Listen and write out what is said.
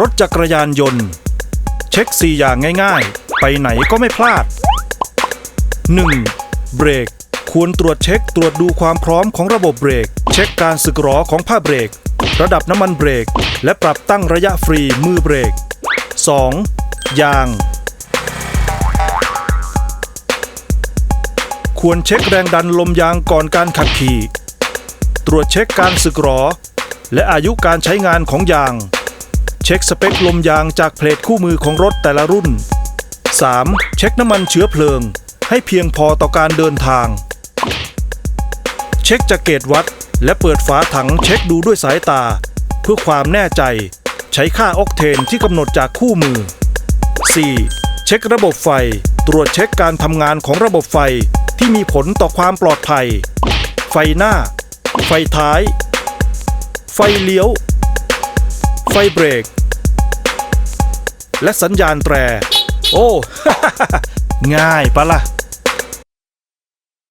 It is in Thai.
รถจักรยานยนต์ เช็ค 4 อย่างง่ายๆ ไปไหนก็ไม่พลาด 1. เบรก ควรตรวจเช็คตรวจดูความพร้อมของระบบเบรก เช็คการสึกหรอของผ้าเบรก ระดับน้ำมันเบรก และปรับตั้งระยะฟรีมือเบรก 2. ยาง ควรเช็คแรงดันลมยางก่อนการขับขี่ ตรวจเช็คการสึกหรอ และอายุการใช้งานของยาง เช็คสเปคลมยางจากเพลทคู่มือของรถแต่ละรุ่น 3. เช็คน้ำมันเชื้อเพลิง ให้เพียงพอต่อการเดินทาง เช็คจากเกจวัด และเปิดฝาถังเช็คดูด้วยสายตา เพื่อความแน่ใจ ใช้ค่าออกเทนที่กำหนดจากคู่มือ 4. เช็คระบบไฟ ตรวจเช็คการทำงานของระบบไฟที่มีผลต่อความปลอดภัย ไฟหน้า ไฟท้าย ไฟเลี้ยว ไฟเบรก และสัญญาณแตร โอ้ ง่ายปะล่ะ